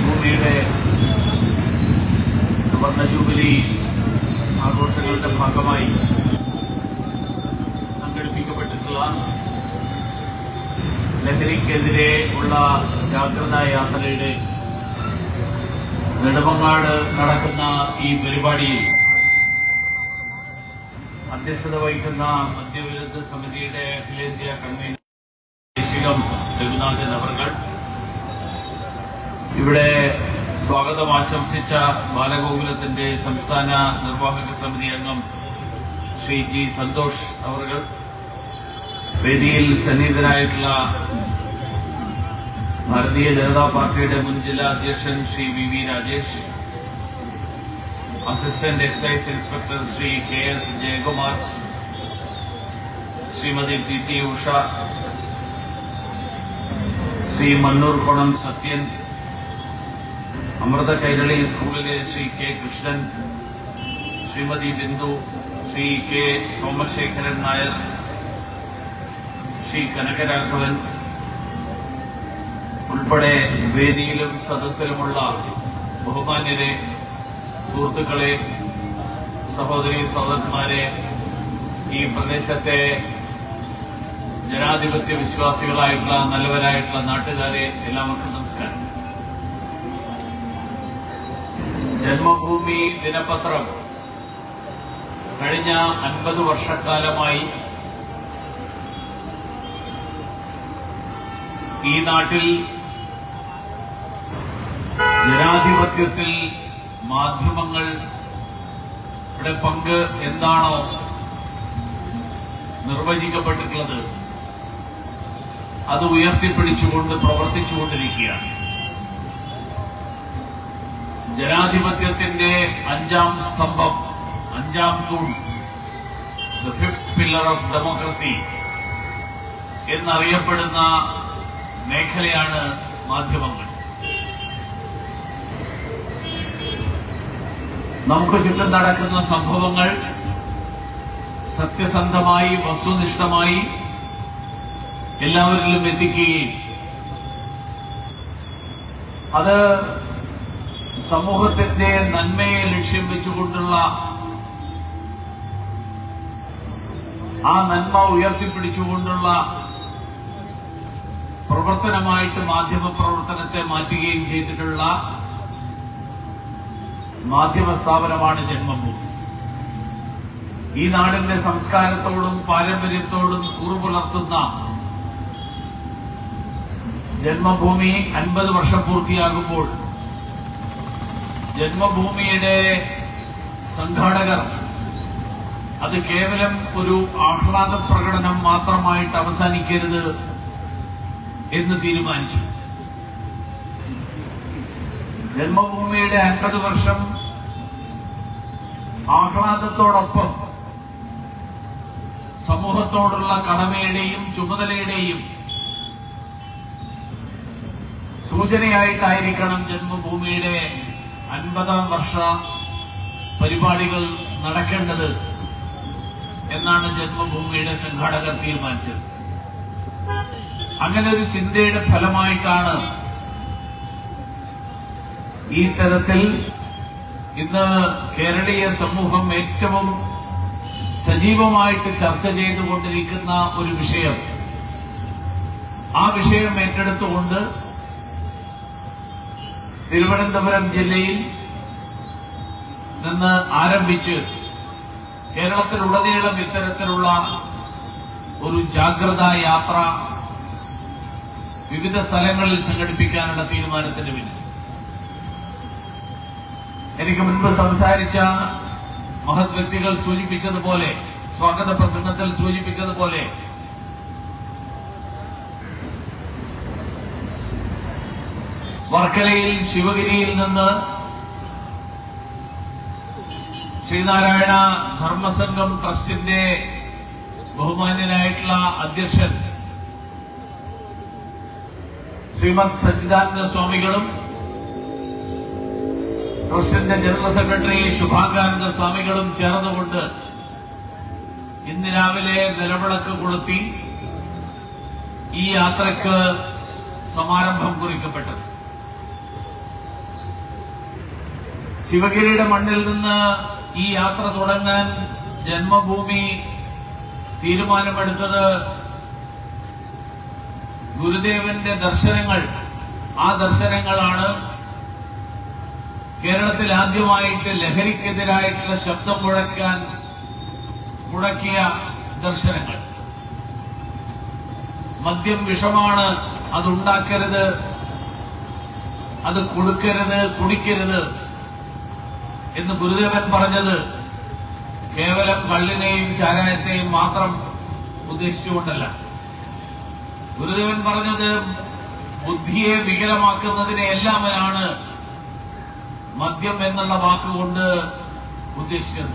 ജന്മഭൂമിയുടെ സുവർണ ജൂബിലി ആഘോഷങ്ങളുടെ ഭാഗമായി സംഘടിപ്പിക്കപ്പെട്ടിട്ടുള്ള ലഹരിക്കെതിരെ ഉള്ള ജാഗ്രതാ യാത്രയുടെ നെടുമങ്ങാട് നടക്കുന്ന ഈ പരിപാടിയിൽ അധ്യക്ഷത വഹിക്കുന്ന മദ്യവിരുദ്ധ സമിതിയുടെ അഖിലേന്ത്യാ കൺവീനർ ദേശികം രഘുനാഥൻ അവർകൾ ഇവിടെ സ്വാഗതം ആശംസിച്ച ബാലഗോകുലത്തിന്റെ സംസ്ഥാന നിർവാഹക സമിതി അംഗം ശ്രീ ജി സന്തോഷ് അവർ വേദിയിൽ സന്നിഹിതരായിട്ടുള്ള ഭാരതീയ ജനതാ പാർട്ടിയുടെ മുൻ ജില്ലാ അധ്യക്ഷൻ Shri V V Rajesh assistant excise inspector Shri K S Jayakumar Shrimati T T Usha Shri Mannur Kunam Sathyan Amrita Kairali സ്കൂളിലെ ശ്രീ കെ കൃഷ്ണൻ ശ്രീമതി ബിന്ദു ശ്രീ കെ സോമശേഖരൻ നായർ ശ്രീ കനകരാഘവൻ ഉൾപ്പെടെ വേദിയിലും സദസ്സിലുമുള്ള ബഹുമാന്യരെ സുഹൃത്തുക്കളെ സഹോദരി സഹോദരന്മാരെ ഈ പ്രദേശത്തെ ജനാധിപത്യ വിശ്വാസികളായിട്ടുള്ള നല്ലവരായിട്ടുള്ള നാട്ടുകാരെ എല്ലാവർക്കും നമസ്കാരം ജന്മഭൂമി ദിനപത്രം. കഴിഞ്ഞ അൻപത് വർഷക്കാലമായി ഈ നാട്ടിൽ ജനാധിപത്യത്തിൽ മാധ്യമങ്ങൾ ഇവിടെ പങ്ക് എന്താണോ നിർവചിക്കപ്പെട്ടിട്ടുള്ളത് അത് ഉയർത്തിപ്പിടിച്ചുകൊണ്ട് പ്രവർത്തിച്ചുകൊണ്ടിരിക്കുകയാണ്. ജനാധിപത്യത്തിന്റെ അഞ്ചാം സ്തംഭം അഞ്ചാം തൂൺ the fifth pillar of democracy എന്നറിയപ്പെടുന്ന മേഖലയാണ് മാധ്യമങ്ങൾ. നമുക്ക് ചുറ്റും നടക്കുന്ന സംഭവങ്ങൾ സത്യസന്ധമായി വസ്തുനിഷ്ഠമായി എല്ലാവരിലും എത്തിക്കുകയും അത് സമൂഹത്തിന്റെ നന്മയെ ലക്ഷ്യം വെച്ചുകൊണ്ടുള്ള ആ നന്മ ഉയർത്തിപ്പിടിച്ചുകൊണ്ടുള്ള പ്രവർത്തനമായിട്ട് മാധ്യമ പ്രവർത്തനത്തെ മാറ്റുകയും ചെയ്തിട്ടുള്ള മാധ്യമ സ്ഥാപനമാണ് ജന്മഭൂമി. ഈ നാടിന്റെ സംസ്കാരത്തോടും പാരമ്പര്യത്തോടും കൂറുപുലർത്തുന്ന ജന്മഭൂമി അൻപത് വർഷം പൂർത്തിയാകുമ്പോൾ ജന്മഭൂമിയുടെ സംഘാടകർ അത് കേവലം ഒരു ആഹ്ലാദ പ്രകടനം മാത്രമായിട്ട് അവസാനിക്കരുത് എന്ന് തീരുമാനിച്ചു. ജന്മഭൂമിയുടെ അൻപത് വർഷം ആഹ്ലാദത്തോടൊപ്പം സമൂഹത്തോടുള്ള കടമയുടെയും ചുമതലയുടെയും സൂചനയായിട്ടായിരിക്കണം ജന്മഭൂമിയുടെ അൻപതാം വർഷ പരിപാടികൾ നടക്കേണ്ടത് എന്നാണ് ജന്മഭൂമിയുടെ സംഘാടകർ തീരുമാനിച്ചത്. അങ്ങനെ ഒരു ചിന്തയുടെ ഫലമായിട്ടാണ് ഈ തരത്തിൽ ഇന്ന് കേരളീയ സമൂഹം ഏറ്റവും സജീവമായിട്ട് ചർച്ച ചെയ്തുകൊണ്ടിരിക്കുന്ന ഒരു വിഷയം. ആ വിഷയം ഏറ്റെടുത്തുകൊണ്ട് തിരുവനന്തപുരം ജില്ലയിൽ നിന്ന് ആരംഭിച്ച് കേരളത്തിലുടനീളം ഇത്തരത്തിലുള്ള ഒരു ജാഗ്രതാ യാത്ര വിവിധ സ്ഥലങ്ങളിൽ സംഘടിപ്പിക്കാനുള്ള തീരുമാനത്തിന് പിന്നിൽ. എനിക്ക് മുൻപ് സംസാരിച്ച മഹത് വ്യക്തികൾ സൂചിപ്പിച്ചതുപോലെ സ്വാഗത പ്രസംഗത്തിൽ സൂചിപ്പിച്ചതുപോലെ വർക്കലയിൽ ശിവഗിരിയിൽ നിന്ന് ശ്രീനാരായണ ധർമ്മസംഘം ട്രസ്റ്റിന്റെ ബഹുമാന്യനായിട്ടുള്ള അധ്യക്ഷൻ ശ്രീമദ് സച്ചിദാനന്ദ സ്വാമികളും ട്രസ്റ്റിന്റെ ജനറൽ സെക്രട്ടറി ശുഭാകാനന്ദ സ്വാമികളും ചേർന്നുകൊണ്ട് ഇന്ന് രാവിലെ നിലവിളക്ക് കൊളുത്തി ഈ യാത്രയ്ക്ക് സമാരംഭം കുറിക്കപ്പെട്ടത്. ശിവഗിരിയുടെ മണ്ണിൽ നിന്ന് ഈ യാത്ര തുടങ്ങാൻ ജന്മഭൂമി തീരുമാനമെടുത്തത് ഗുരുദേവന്റെ ദർശനങ്ങൾ. ആ ദർശനങ്ങളാണ് കേരളത്തിൽ ആദ്യമായിട്ട് ലഹരിക്കെതിരായിട്ടുള്ള ശബ്ദം മുഴക്കാൻ മുടക്കിയ ദർശനങ്ങൾ. മദ്യം വിഷമാണ് അതുണ്ടാക്കരുത് അത് കൊടുക്കരുത് കുടിക്കരുത്. എന്ന് ഗുരുദേവൻ പറഞ്ഞത് കേവലം കള്ളിനെയും ചാരായത്തെയും മാത്രം ഉദ്ദേശിച്ചുകൊണ്ടല്ല. ഗുരുദേവൻ പറഞ്ഞത് ബുദ്ധിയെ വികലമാക്കുന്നതിനെ എല്ലാമാണ് മദ്യം എന്നുള്ള വാക്കുകൊണ്ട് ഉദ്ദേശിച്ചത്.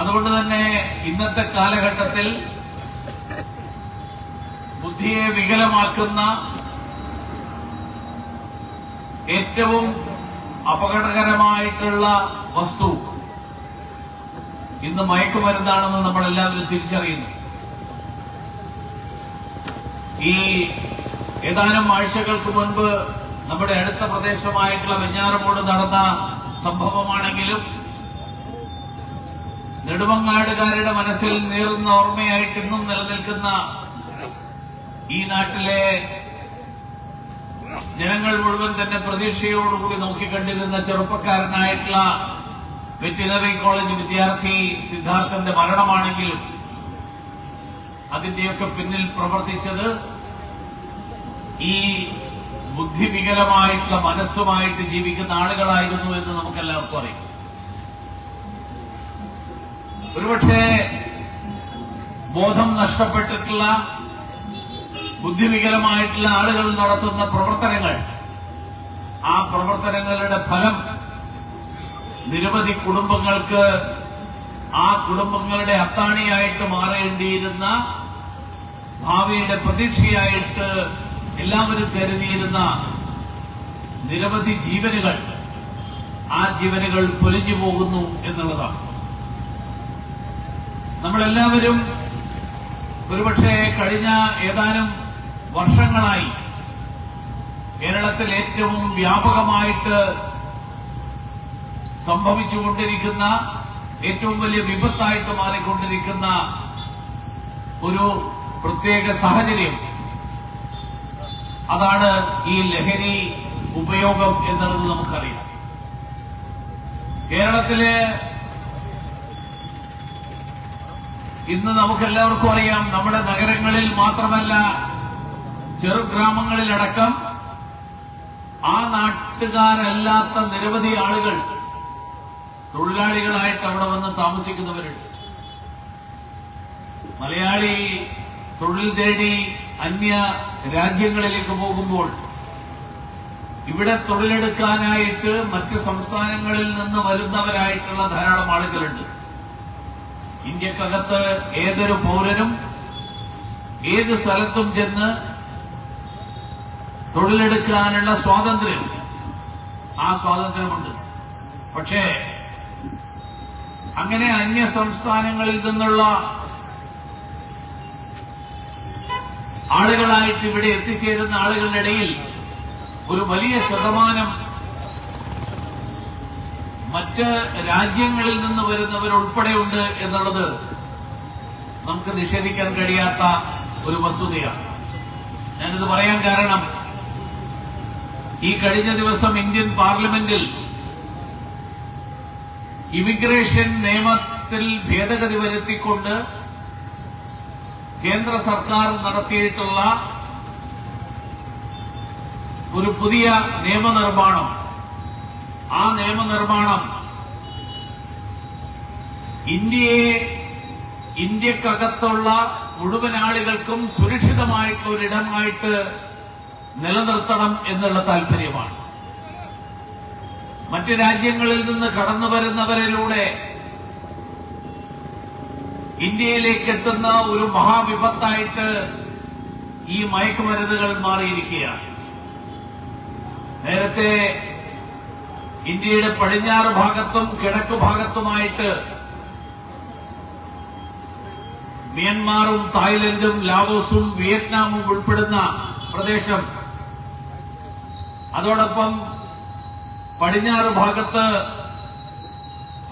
അതുകൊണ്ട് തന്നെ ഇന്നത്തെ കാലഘട്ടത്തിൽ ബുദ്ധിയെ വികലമാക്കുന്ന ഏറ്റവും അപകടകരമായിട്ടുള്ള വസ്തു. ഇന്ന് മയക്കുമരുന്നാണെന്ന് നമ്മൾ എല്ലാവരും തിരിച്ചറിയുന്നു. ഈ ഏതാനും ആഴ്ചകൾക്ക് മുൻപ് നമ്മുടെ അടുത്ത പ്രദേശമായിട്ടുള്ള വെഞ്ഞാറമൂട് നടന്ന സംഭവമാണെങ്കിലും നെടുമങ്ങാടുകാരുടെ മനസ്സിൽ നീറുന്ന ഓർമ്മയായിട്ട് ഇന്നും നിലനിൽക്കുന്ന ഈ നാട്ടിലെ ജനങ്ങൾ മുഴുവൻ തന്നെ പ്രതീക്ഷയോടുകൂടി നോക്കിക്കണ്ടിരുന്ന ചെറുപ്പക്കാരനായിട്ടുള്ള വെറ്റിനറി കോളേജ് വിദ്യാർത്ഥി സിദ്ധാർത്ഥന്റെ മരണമാണെങ്കിലും അതിന്റെയൊക്കെ പിന്നിൽ പ്രവർത്തിച്ചത് ഈ ബുദ്ധിവികലമായിട്ടുള്ള മനസ്സുമായിട്ട് ജീവിക്കുന്ന ആളുകളായിരുന്നു എന്ന് നമുക്കെല്ലാവർക്കും അറിയാം. ഒരുപക്ഷെ ബോധം നഷ്ടപ്പെട്ടിട്ടുള്ള ബുദ്ധിവികലമായിട്ടുള്ള ആളുകൾ നടത്തുന്ന പ്രവർത്തനങ്ങൾ ആ പ്രവർത്തനങ്ങളുടെ ഫലം നിരവധി കുടുംബങ്ങൾക്ക് ആ കുടുംബങ്ങളുടെ അത്താണിയായിട്ട് മാറേണ്ടിയിരുന്ന ഭാവിയുടെ പ്രതീക്ഷയായിട്ട് എല്ലാവരും കരുതിയിരുന്ന നിരവധി ജീവനുകൾ ആ ജീവനുകൾ പൊലിഞ്ഞു പോകുന്നു എന്നുള്ളതാണ്. നമ്മളെല്ലാവരും ഒരുപക്ഷെ കഴിഞ്ഞ ഏതാനും വർഷങ്ങളായി കേരളത്തിൽ ഏറ്റവും വ്യാപകമായിട്ട് സംഭവിച്ചുകൊണ്ടിരിക്കുന്ന ഏറ്റവും വലിയ വിപത്തായിട്ട് മാറിക്കൊണ്ടിരിക്കുന്ന ഒരു പ്രത്യേക സാഹചര്യം. അതാണ് ഈ ലഹരി ഉപയോഗം എന്നുള്ളത് നമുക്കറിയാം. കേരളത്തിലെ ഇന്ന് നമുക്കെല്ലാവർക്കും അറിയാം നമ്മുടെ നഗരങ്ങളിൽ മാത്രമല്ല ചെറുഗ്രാമങ്ങളിലടക്കം ആ നാട്ടുകാരല്ലാത്ത നിരവധി ആളുകൾ തൊഴിലാളികളായിട്ട് അവിടെ വന്ന് താമസിക്കുന്നവരുണ്ട്. മലയാളി തൊഴിൽ തേടി അന്യ രാജ്യങ്ങളിലേക്ക് പോകുമ്പോൾ ഇവിടെ തൊഴിലെടുക്കാനായിട്ട് മറ്റ് സംസ്ഥാനങ്ങളിൽ നിന്ന് വരുന്നവരായിട്ടുള്ള ധാരാളം ആളുകളുണ്ട്. ഇന്ത്യക്കകത്ത് ഏതൊരു പൗരനും ഏത് സ്ഥലത്തും ചെന്ന് തൊഴിലെടുക്കാനുള്ള സ്വാതന്ത്ര്യം. ആ സ്വാതന്ത്ര്യമുണ്ട്. പക്ഷേ അങ്ങനെ അന്യ സംസ്ഥാനങ്ങളിൽ നിന്നുള്ള ആളുകളായിട്ട് ഇവിടെ എത്തിച്ചേരുന്ന ആളുകളുടെ ഇടയിൽ ഒരു വലിയ ശതമാനം മറ്റ് രാജ്യങ്ങളിൽ നിന്ന് വരുന്നവരുൾപ്പെടെയുണ്ട് എന്നുള്ളത് നമുക്ക് നിഷേധിക്കാൻ കഴിയാത്ത ഒരു വസ്തുതയാണ്. ഞാനിത് പറയാൻ കാരണം ഈ കഴിഞ്ഞ ദിവസം ഇന്ത്യൻ പാർലമെന്റിൽ ഇമിഗ്രേഷൻ നിയമത്തിൽ ഭേദഗതി വരുത്തിക്കൊണ്ട് കേന്ദ്ര സർക്കാർ നടത്തിയിട്ടുള്ള ഒരു പുതിയ നിയമനിർമ്മാണം. ആ നിയമനിർമ്മാണം ഇന്ത്യയെ ഇന്ത്യക്കകത്തുള്ള മുഴുവൻ ആളുകൾക്കും സുരക്ഷിതമായിട്ടുള്ള ഒരിടമായിട്ട് നിലനിർത്തണം എന്നുള്ള താല്പര്യമാണ്. മറ്റ് രാജ്യങ്ങളിൽ നിന്ന് കടന്നു വരുന്നവരിലൂടെ ഇന്ത്യയിലേക്ക് എത്തുന്ന ഒരു മഹാവിപത്തായിട്ട് ഈ മയക്കുമരുന്നുകൾ മാറിയിരിക്കുകയാണ്. നേരത്തെ ഇന്ത്യയുടെ പടിഞ്ഞാറ് ഭാഗത്തും കിഴക്ക് ഭാഗത്തുമായിട്ട് മ്യാൻമാറും തായ്ലൻഡും ലാവോസും വിയറ്റ്നാമും ഉൾപ്പെടുന്ന പ്രദേശം അതോടൊപ്പം പടിഞ്ഞാറ് ഭാഗത്ത്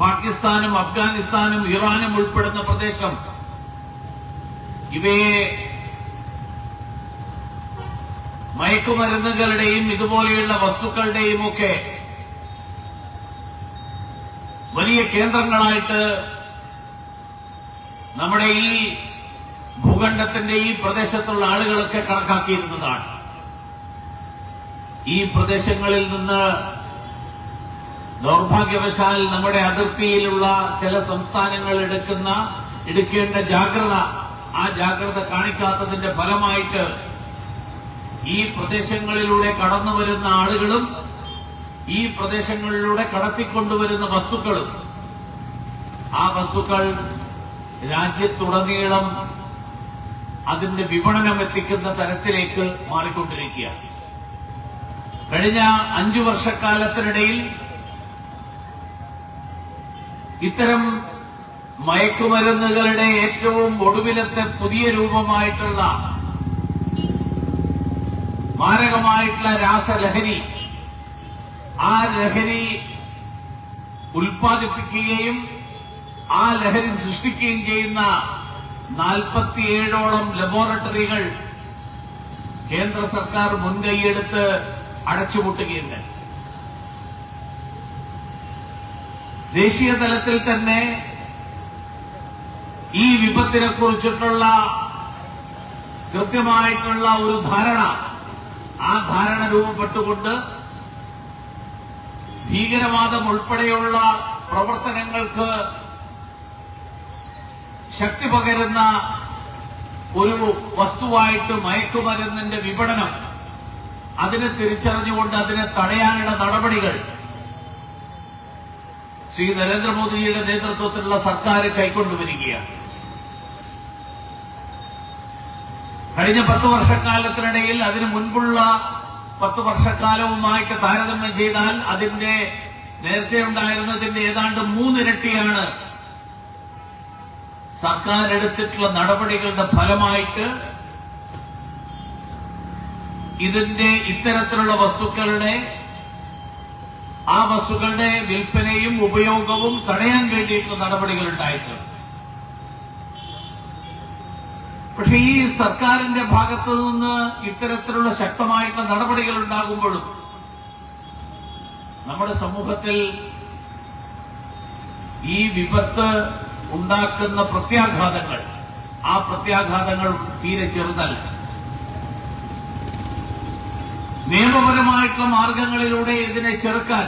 പാകിസ്ഥാനും അഫ്ഗാനിസ്ഥാനും ഇറാനും ഉൾപ്പെടുന്ന പ്രദേശം ഇവയെ മയക്കുമരുന്നുകളുടെയും ഇതുപോലെയുള്ള വസ്തുക്കളുടെയും ഒക്കെ വലിയ കേന്ദ്രങ്ങളായിട്ട് നമ്മുടെ ഈ ഭൂഖണ്ഡത്തിന്റെ ഈ പ്രദേശത്തുള്ള ആളുകളൊക്കെ കണക്കാക്കിയിരുന്നതാണ്. ഈ പ്രദേശങ്ങളിൽ നിന്ന് ദൗർഭാഗ്യവശാൽ നമ്മുടെ അതിർത്തിയിലുള്ള ചില സംസ്ഥാനങ്ങൾ എടുക്കുന്ന എടുക്കേണ്ട ജാഗ്രത ആ ജാഗ്രത കാണിക്കാത്തതിന്റെ ഫലമായിട്ട് ഈ പ്രദേശങ്ങളിലൂടെ കടന്നു വരുന്ന ആളുകളും ഈ പ്രദേശങ്ങളിലൂടെ കടത്തിക്കൊണ്ടുവരുന്ന വസ്തുക്കളും ആ വസ്തുക്കൾ രാജ്യത്തുടനീളം അതിന്റെ വിപണനം എത്തിക്കുന്ന തരത്തിലേക്ക് മാറിക്കൊണ്ടിരിക്കുകയാണ്. കഴിഞ്ഞ അഞ്ചു വർഷക്കാലത്തിനിടയിൽ ഇത്തരം മയക്കുമരുന്നുകളുടെ ഏറ്റവും ഒടുവിലത്തെ പുതിയ രൂപമായിട്ടുള്ള മാരകമായിട്ടുള്ള രാസലഹരി ആ ലഹരി ഉൽപ്പാദിപ്പിക്കുകയും ആ ലഹരി സൃഷ്ടിക്കുകയും ചെയ്യുന്ന നാൽപ്പത്തിയേഴോളം ലബോറട്ടറികൾ കേന്ദ്ര സർക്കാർ മുൻകൈയെടുത്ത് അടച്ചുപൂട്ടുകയുണ്ടായി. ദേശീയ തലത്തിൽ തന്നെ ഈ വിപത്തിനെ കുറിച്ചിട്ടുള്ള കൃത്യമായിട്ടുള്ള ഒരു ധാരണ ആ ധാരണ രൂപപ്പെട്ടുകൊണ്ട് ഭീകരവാദം ഉൾപ്പെടെയുള്ള പ്രവർത്തനങ്ങൾക്ക് ശക്തി പകരുന്ന ഒരു വസ്തുവായിട്ട് മയക്കുമരുന്നിന്റെ വിപണനം അതിനെ തിരിച്ചറിഞ്ഞുകൊണ്ട് അതിനെ തടയാനുള്ള നടപടികൾ ശ്രീ നരേന്ദ്രമോദിയുടെ നേതൃത്വത്തിലുള്ള സർക്കാർ കൈക്കൊണ്ടുവരികയാണ്. കഴിഞ്ഞ പത്ത് വർഷക്കാലത്തിനിടയിൽ അതിനു മുൻപുള്ള പത്ത് വർഷക്കാലവുമായിട്ട് താരതമ്യം ചെയ്താൽ അതിന്റെ നേരത്തെ ഉണ്ടായിരുന്നതിന്റെ ഏതാണ്ട് മൂന്നിരട്ടിയാണ് സർക്കാർ എടുത്തിട്ടുള്ള നടപടികളുടെ ഫലമായിട്ട് ഇതിന്റെ ഇത്തരത്തിലുള്ള വസ്തുക്കളുടെ ആ വസ്തുക്കളുടെ വിൽപ്പനയും ഉപയോഗവും തടയാൻ വേണ്ടിയിട്ടുള്ള നടപടികൾ ഉണ്ടായിട്ടുണ്ട്. പക്ഷെ ഈ സർക്കാരിന്റെ ഭാഗത്തു നിന്ന് ഇത്തരത്തിലുള്ള ശക്തമായിട്ടുള്ള നടപടികൾ ഉണ്ടാകുമ്പോഴും നമ്മുടെ സമൂഹത്തിൽ ഈ വിപത്ത് ഉണ്ടാക്കുന്ന പ്രത്യാഘാതങ്ങൾ ആ പ്രത്യാഘാതങ്ങൾ തീരെ ചെറുതല്ല. നിയമപരമായിട്ടുള്ള മാർഗങ്ങളിലൂടെ ഇതിനെ ചെറുക്കാൻ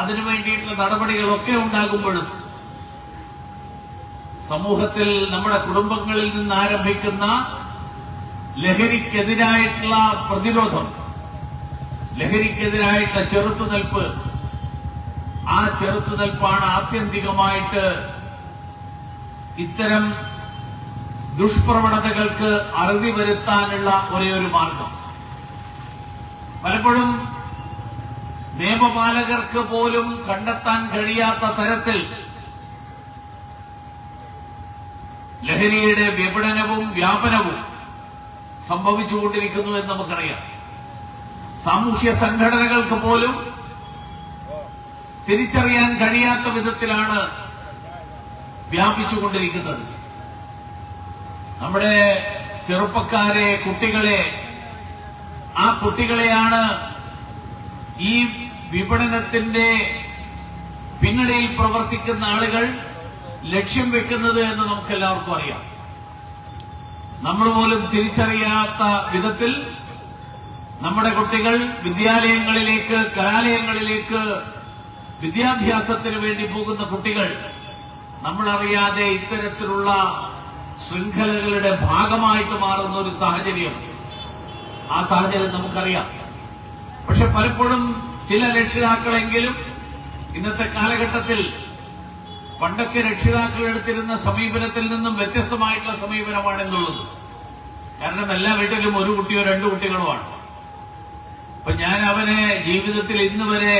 അതിനു വേണ്ടിയിട്ടുള്ള നടപടികളൊക്കെ ഉണ്ടാകുമ്പോഴും സമൂഹത്തിൽ നമ്മുടെ കുടുംബങ്ങളിൽ നിന്ന് ആരംഭിക്കുന്ന ലഹരിക്കെതിരായിട്ടുള്ള പ്രതിരോധം ലഹരിക്കെതിരായിട്ടുള്ള ചെറുത്തുനിൽപ്പ് ആ ചെറുത്തുനിൽപ്പാണ് ആത്യന്തികമായിട്ട് ഇത്തരം ദുഷ്പ്രവണതകൾക്ക് അറുതി വരുത്താനുള്ള ഒരേ ഒരു മാർഗം. പലപ്പോഴും നിയമപാലകർക്ക് പോലും കണ്ടെത്താൻ കഴിയാത്ത തരത്തിൽ ലഹരിയുടെ വിപണനവും വ്യാപനവും സംഭവിച്ചുകൊണ്ടിരിക്കുന്നു എന്ന് നമുക്കറിയാം. സാമൂഹ്യ സംഘടനകൾക്ക് പോലും തിരിച്ചറിയാൻ കഴിയാത്ത വിധത്തിലാണ് വ്യാപിച്ചുകൊണ്ടിരിക്കുന്നത്. നമ്മുടെ ചെറുപ്പക്കാരെ കുട്ടികളെ ആ കുട്ടികളെയാണ് ഈ വിപണനത്തിന്റെ പിന്നണിയിൽ പ്രവർത്തിക്കുന്ന ആളുകൾ ലക്ഷ്യം വെക്കുന്നത് എന്ന് നമുക്ക് എല്ലാവർക്കും അറിയാം. നമ്മൾ പോലും തിരിച്ചറിയാത്ത വിധത്തിൽ നമ്മുടെ കുട്ടികൾ വിദ്യാലയങ്ങളിലേക്ക് കലാലയങ്ങളിലേക്ക് വിദ്യാഭ്യാസത്തിന് വേണ്ടി പോകുന്ന കുട്ടികൾ നമ്മളറിയാതെ ഇത്തരത്തിലുള്ള ശൃംഖലകളുടെ ഭാഗമായിട്ട് മാറുന്ന ഒരു സാഹചര്യം ആ സാഹചര്യം നമുക്കറിയാം. പക്ഷെ പലപ്പോഴും ചില രക്ഷിതാക്കളെങ്കിലും ഇന്നത്തെ കാലഘട്ടത്തിൽ പണ്ടൊക്കെ രക്ഷിതാക്കൾ എടുത്തിരുന്ന സമീപനത്തിൽ നിന്നും വ്യത്യസ്തമായിട്ടുള്ള സമീപനമാണ് എന്നുള്ളത്. കാരണം എല്ലാ വീട്ടിലും ഒരു കുട്ടിയോ രണ്ടു കുട്ടികളുമാണ് അപ്പൊ ഞാൻ അവനെ ജീവിതത്തിൽ ഇന്ന് വരെ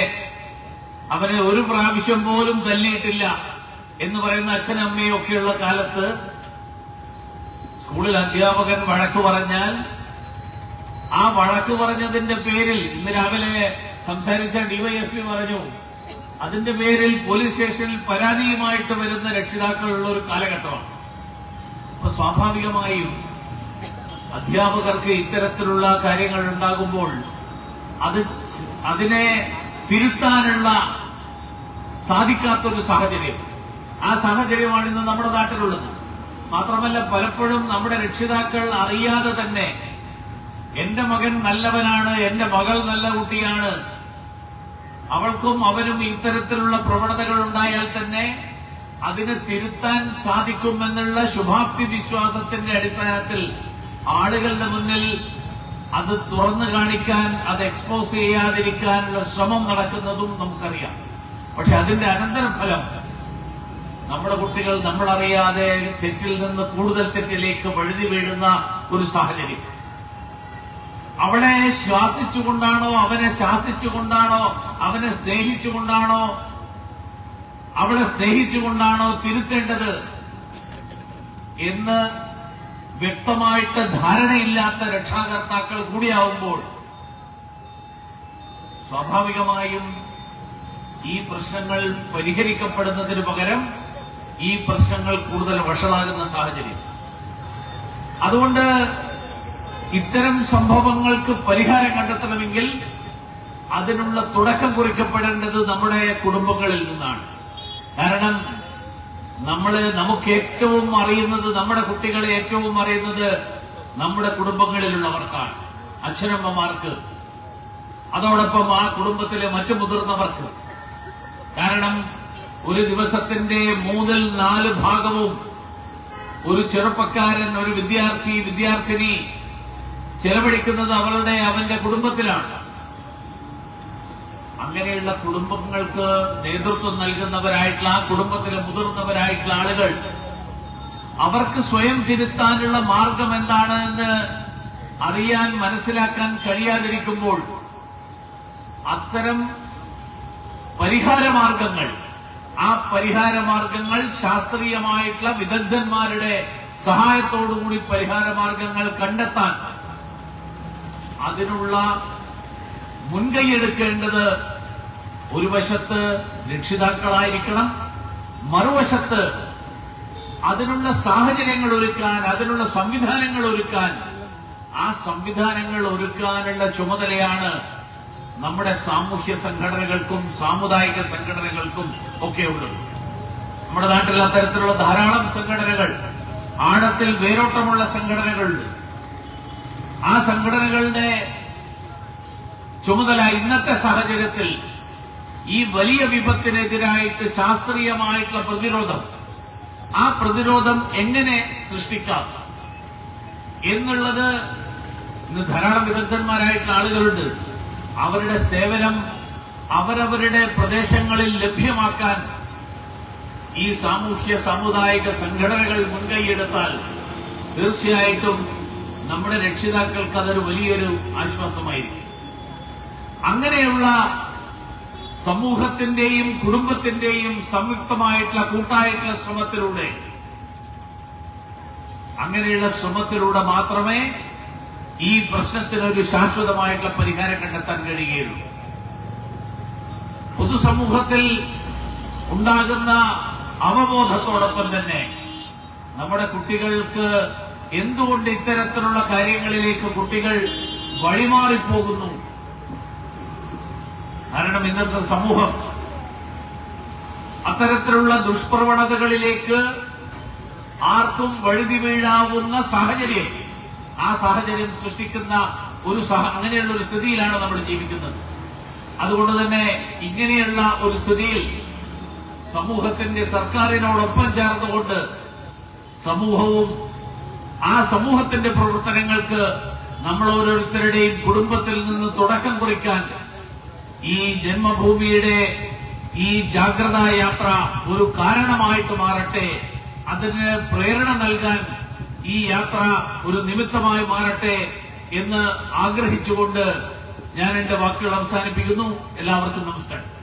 അവനെ ഒരു പ്രാവശ്യം പോലും തല്ലിയിട്ടില്ല എന്ന് പറയുന്ന അച്ഛനും അമ്മയും ഒക്കെയുള്ള കാലത്ത് സ്കൂളിൽ അധ്യാപകൻ വഴക്ക് പറഞ്ഞാൽ ആ വഴക്ക് പറഞ്ഞതിന്റെ പേരിൽ ഇന്ന് രാവിലെ സംസാരിച്ച ഡിവൈഎസ്പി പറഞ്ഞു അതിന്റെ പേരിൽ പോലീസ് സ്റ്റേഷനിൽ പരാതിയുമായിട്ട് വരുന്ന രക്ഷിതാക്കളുള്ള ഒരു കാലഘട്ടമാണ്. അപ്പൊ സ്വാഭാവികമായും അധ്യാപകർക്ക് ഇത്തരത്തിലുള്ള കാര്യങ്ങൾ ഉണ്ടാകുമ്പോൾ അത് അതിനെ തിരുത്താനുള്ള സാധിക്കാത്തൊരു സാഹചര്യം. ആ സാഹചര്യമാണ് ഇന്ന് നമ്മുടെ നാട്ടിലുള്ളത്. മാത്രമല്ല പലപ്പോഴും നമ്മുടെ രക്ഷിതാക്കൾ അറിയാതെ തന്നെ എന്റെ മകൻ നല്ലവനാണ് എന്റെ മകൾ നല്ല കുട്ടിയാണ്. അവൾക്കും അവനും ഇത്തരത്തിലുള്ള പ്രവണതകൾ ഉണ്ടായാൽ തന്നെ അതിനെ തിരുത്താൻ സാധിക്കുമെന്നുള്ള ശുഭാപ്തി വിശ്വാസത്തിന്റെ അടിസ്ഥാനത്തിൽ ആളുകളുടെ മുന്നിൽ അത് തുറന്നു കാണിക്കാൻ അത് എക്സ്പോസ് ചെയ്യാതിരിക്കാനുള്ള ശ്രമം നടക്കുന്നതും നമുക്കറിയാം. പക്ഷെ അതിന്റെ അനന്തരഫലം നമ്മുടെ കുട്ടികൾ നമ്മളറിയാതെ തെറ്റിൽ നിന്ന് കൂടുതൽ തെറ്റിലേക്ക് വഴുതി വീഴുന്ന ഒരു സാഹചര്യം. അവളെ ശ്വാസിച്ചുകൊണ്ടാണോ അവനെ ശാസിച്ചുകൊണ്ടാണോ അവനെ സ്നേഹിച്ചുകൊണ്ടാണോ അവളെ സ്നേഹിച്ചുകൊണ്ടാണോ തിരുത്തേണ്ടത് എന്ന് വ്യക്തമായിട്ട് ധാരണയില്ലാത്ത രക്ഷാകർത്താക്കൾ കൂടിയാവുമ്പോൾ സ്വാഭാവികമായും ഈ പ്രശ്നങ്ങൾ പരിഹരിക്കപ്പെടുന്നതിന് പകരം ഈ പ്രശ്നങ്ങൾ കൂടുതൽ വഷളാകുന്ന സാഹചര്യം. അതുകൊണ്ട് ഇത്തരം സംഭവങ്ങൾക്ക് പരിഹാരം കണ്ടെത്തണമെങ്കിൽ അതിനുള്ള തുടക്കം കുറിക്കപ്പെടേണ്ടത് നമ്മുടെ കുടുംബങ്ങളിൽ നിന്നാണ്. കാരണം നമ്മൾ നമുക്ക് ഏറ്റവും അറിയുന്നത് നമ്മുടെ കുട്ടികളെ ഏറ്റവും അറിയുന്നത് നമ്മുടെ കുടുംബങ്ങളിലുള്ളവർക്കാണ് അച്ഛനമ്മമാർക്ക്. അതോടൊപ്പം ആ കുടുംബത്തിലെ മറ്റു മുതിർന്നവർക്ക്. കാരണം ഒരു ദിവസത്തിന്റെ മൂന്നിൽ നാല് ഭാഗവും ഒരു ചെറുപ്പക്കാരൻ ഒരു വിദ്യാർത്ഥി വിദ്യാർത്ഥിനി ചെലവഴിക്കുന്നത് അവളുടെ അവന്റെ കുടുംബത്തിലാണ്. അങ്ങനെയുള്ള കുടുംബങ്ങൾക്ക് നേതൃത്വം നൽകുന്നവരായിട്ടുള്ള ആ കുടുംബത്തിലെ മുതിർന്നവരായിട്ടുള്ള ആളുകൾ അവർക്ക് സ്വയം തിരുത്താനുള്ള മാർഗം എന്താണ് എന്ന് അറിയാൻ മനസ്സിലാക്കാൻ കഴിയാതിരിക്കുമ്പോൾ അത്തരം പരിഹാര മാർഗങ്ങൾ ആ പരിഹാര മാർഗങ്ങൾ ശാസ്ത്രീയമായിട്ടുള്ള വിദഗ്ധന്മാരുടെ സഹായത്തോടുകൂടി പരിഹാര മാർഗങ്ങൾ കണ്ടെത്താൻ അതിനുള്ള മുൻകൈയെടുക്കേണ്ടത് ഒരു വശത്ത് രക്ഷിതാക്കളായിരിക്കണം മറുവശത്ത് അതിനുള്ള സാഹചര്യങ്ങൾ ഒരുക്കാൻ അതിനുള്ള സംവിധാനങ്ങൾ ഒരുക്കാൻ. ആ സംവിധാനങ്ങൾ ഒരുക്കാനുള്ള ചുമതലയാണ് നമ്മുടെ സാമൂഹ്യ സംഘടനകൾക്കും സാമുദായിക സംഘടനകൾക്കും ഒക്കെ ഉള്ളത്. നമ്മുടെ നാട്ടിൽ അത്തരത്തിലുള്ള ധാരാളം സംഘടനകൾ ആഴത്തിൽ വേരോട്ടമുള്ള സംഘടനകളുണ്ട്. സംഘടനകളുടെ ചുമതല ഇന്നത്തെ സാഹചര്യത്തിൽ ഈ വലിയ വിപത്തിനെതിരായിട്ട് ശാസ്ത്രീയമായിട്ടുള്ള പ്രതിരോധം ആ പ്രതിരോധം എങ്ങനെ സൃഷ്ടിക്കാം എന്നുള്ളത് ഇന്ന് ധാരാളം വിദഗ്ധന്മാരായിട്ടുള്ള ആളുകളുണ്ട്. അവരുടെ സേവനം അവരവരുടെ പ്രദേശങ്ങളിൽ ലഭ്യമാക്കാൻ ഈ സാമൂഹ്യ സാമുദായിക സംഘടനകൾ മുൻകൈയെടുത്താൽ തീർച്ചയായിട്ടും നമ്മുടെ രക്ഷിതാക്കൾക്ക് അതൊരു വലിയൊരു ആശ്വാസമായിരിക്കും. അങ്ങനെയുള്ള സമൂഹത്തിന്റെയും കുടുംബത്തിന്റെയും സംയുക്തമായിട്ടുള്ള കൂട്ടായിട്ടുള്ള ശ്രമത്തിലൂടെ അങ്ങനെയുള്ള ശ്രമത്തിലൂടെ മാത്രമേ ഈ പ്രശ്നത്തിനൊരു ശാശ്വതമായിട്ടുള്ള പരിഹാരം കണ്ടെത്താൻ കഴിയുകയുള്ളൂ. പൊതുസമൂഹത്തിൽ ഉണ്ടാകുന്ന അവബോധത്തോടൊപ്പം തന്നെ നമ്മുടെ കുട്ടികൾക്ക് എന്തുകൊണ്ട് ഇത്തരത്തിലുള്ള കാര്യങ്ങളിലേക്ക് കുട്ടികൾ വഴിമാറിപ്പോകുന്നു? കാരണം ഇന്നത്തെ സമൂഹം അത്തരത്തിലുള്ള ദുഷ്പ്രവണതകളിലേക്ക് ആർക്കും വഴുതി വീഴാവുന്ന സാഹചര്യം ആ സാഹചര്യം സൃഷ്ടിക്കുന്ന ഒരു അങ്ങനെയുള്ള ഒരു സ്ഥിതിയിലാണ് നമ്മൾ ജീവിക്കുന്നത്. അതുകൊണ്ട് തന്നെ ഇങ്ങനെയുള്ള ഒരു സ്ഥിതിയിൽ സമൂഹത്തിന്റെ സർക്കാരിനോടൊപ്പം ചേർന്നുകൊണ്ട് സമൂഹവും ആ സമൂഹത്തിന്റെ പ്രവർത്തനങ്ങൾക്ക് നമ്മൾ ഓരോരുത്തരുടെയും കുടുംബത്തിൽ നിന്ന് തുടക്കം കുറിക്കാൻ ഈ ജന്മഭൂമിയുടെ ഈ ജാഗ്രതാ യാത്ര ഒരു കാരണമായിട്ട് മാറട്ടെ. അതിന് പ്രേരണ നൽകാൻ ഈ യാത്ര ഒരു നിമിത്തമായി മാറട്ടെ എന്ന് ആഗ്രഹിച്ചുകൊണ്ട് ഞാൻ എന്റെ വാക്കുകൾ അവസാനിപ്പിക്കുന്നു. എല്ലാവർക്കും നമസ്കാരം.